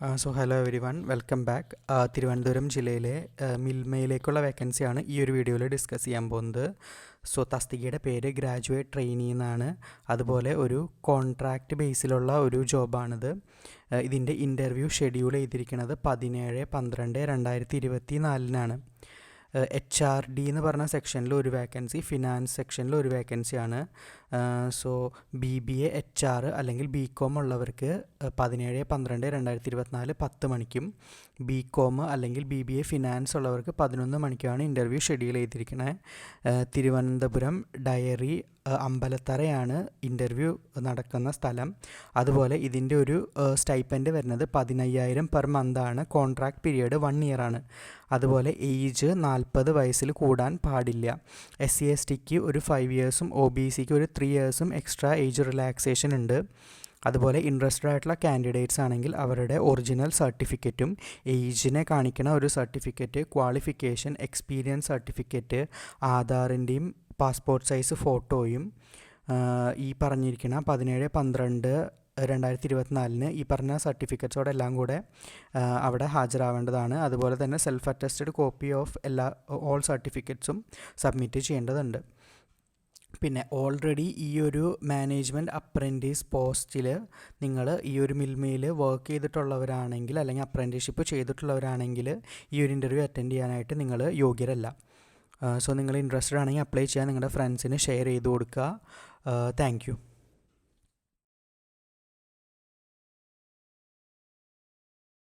So hello everyone welcome back Thiruvananthapuram ജില്ലയിലെ മിൽമയിലേക്കുള്ള വേക്കൻസിയാണ് ഈ ഒരു വീഡിയോയിൽ ഡിസ്കസ് ചെയ്യാൻ പോകുന്നത്. സോ തസ്തികയുടെ പേര് ഗ്രാജുവേറ്റ് ട്രെയിനി എന്നാണ്. അതുപോലെ ഒരു കോൺട്രാക്റ്റ് ബേസിലുള്ള ഒരു ജോബാണിത് ഇതിന്റെ ഇന്റർവ്യൂ ഷെഡ്യൂൾ ചെയ്തിരിക്കുന്നത് പതിനേഴ് പന്ത്രണ്ട് രണ്ടായിരത്തി ഇരുപത്തി നാലിനാണ് എച്ച് ആർ ഡി എന്ന് പറഞ്ഞ സെക്ഷനിൽ ഒരു വേക്കൻസി ഫിനാൻസ് സെക്ഷനിൽ ഒരു വേക്കൻസിയാണ് so B B A H R അല്ലെങ്കിൽ ബി കോം ഉള്ളവർക്ക് പതിനേഴ് പന്ത്രണ്ട് രണ്ടായിരത്തി ഇരുപത്തിനാല് പത്ത് മണിക്കും ബി കോം അല്ലെങ്കിൽ ബി ബി എ ഫിനാൻസ് ഉള്ളവർക്ക് പതിനൊന്ന് മണിക്കാണ് ഇന്റർവ്യൂ ഷെഡ്യൂൾ ചെയ്തിരിക്കുന്നത് തിരുവനന്തപുരം ഡയറി അമ്പലത്തറയാണ് ഇന്റർവ്യൂ നടക്കുന്ന സ്ഥലം. അതുപോലെ ഇതിന്റെ ഒരു സ്റ്റൈപ്പന്റ് വരുന്നത് പതിനയ്യായിരം പെർ മന്താണ്. കോൺട്രാക്ട് പീരീഡ് വൺ ഇയർ ആണ് അതുപോലെ ഏജ് നാൽപ്പത് വയസ്സിൽ കൂടാൻ പാടില്ല. എസ് സി എസ് ടിക്ക് ഒരു ഫൈവ് ഇയേഴ്സും ഒ ബി സിക്ക് ഒരു ത്രീ ഇയേഴ്സും എക്സ്ട്രാ ഏജ് റിലാക്സേഷൻ ഉണ്ട്. അതുപോലെ ഇൻട്രസ്റ്റഡ് ആയിട്ടുള്ള കാൻഡിഡേറ്റ്സ് ആണെങ്കിൽ അവരുടെ ഒറിജിനൽ സർട്ടിഫിക്കറ്റും ഏജിനെ കാണിക്കുന്ന ഒരു സർട്ടിഫിക്കറ്റ് ക്വാളിഫിക്കേഷൻ എക്സ്പീരിയൻസ് സർട്ടിഫിക്കറ്റ് ആധാറിന്റെയും പാസ്പോർട്ട് സൈസ് ഫോട്ടോയും ഈ പറഞ്ഞിരിക്കുന്ന പതിനേഴ് പന്ത്രണ്ട് രണ്ടായിരത്തി ഇരുപത്തിനാലിന് ഈ പറഞ്ഞ സർട്ടിഫിക്കറ്റ്സോടെ എല്ലാം കൂടെ അവിടെ ഹാജരാവേണ്ടതാണ്. അതുപോലെ തന്നെ സെൽഫ് അറ്റസ്റ്റഡ് കോപ്പി ഓഫ് എല്ലാ ഓൾ സർട്ടിഫിക്കറ്റ്സും സബ്മിറ്റ് ചെയ്യേണ്ടതുണ്ട്. പിന്നെ ഓൾറെഡി ഈ ഒരു മാനേജ്മെന്റ് അപ്രന്റീസ് പോസ്റ്റിൽ നിങ്ങൾ ഈ ഒരു മിൽമയിൽ വർക്ക് ചെയ്തിട്ടുള്ളവരാണെങ്കിൽ അല്ലെങ്കിൽ അപ്രന്റീഷിപ്പ് ചെയ്തിട്ടുള്ളവരാണെങ്കിൽ ഈ ഒരു ഇന്റർവ്യൂ അറ്റൻഡ് ചെയ്യാനായിട്ട് നിങ്ങൾ യോഗ്യരല്ല. സോ നിങ്ങൾ ഇൻട്രസ്റ്റഡ് ആണെങ്കിൽ അപ്ലൈ ചെയ്യാൻ നിങ്ങളുടെ ഫ്രണ്ട്സിന് ഷെയർ ചെയ്ത് കൊടുക്കുക. താങ്ക്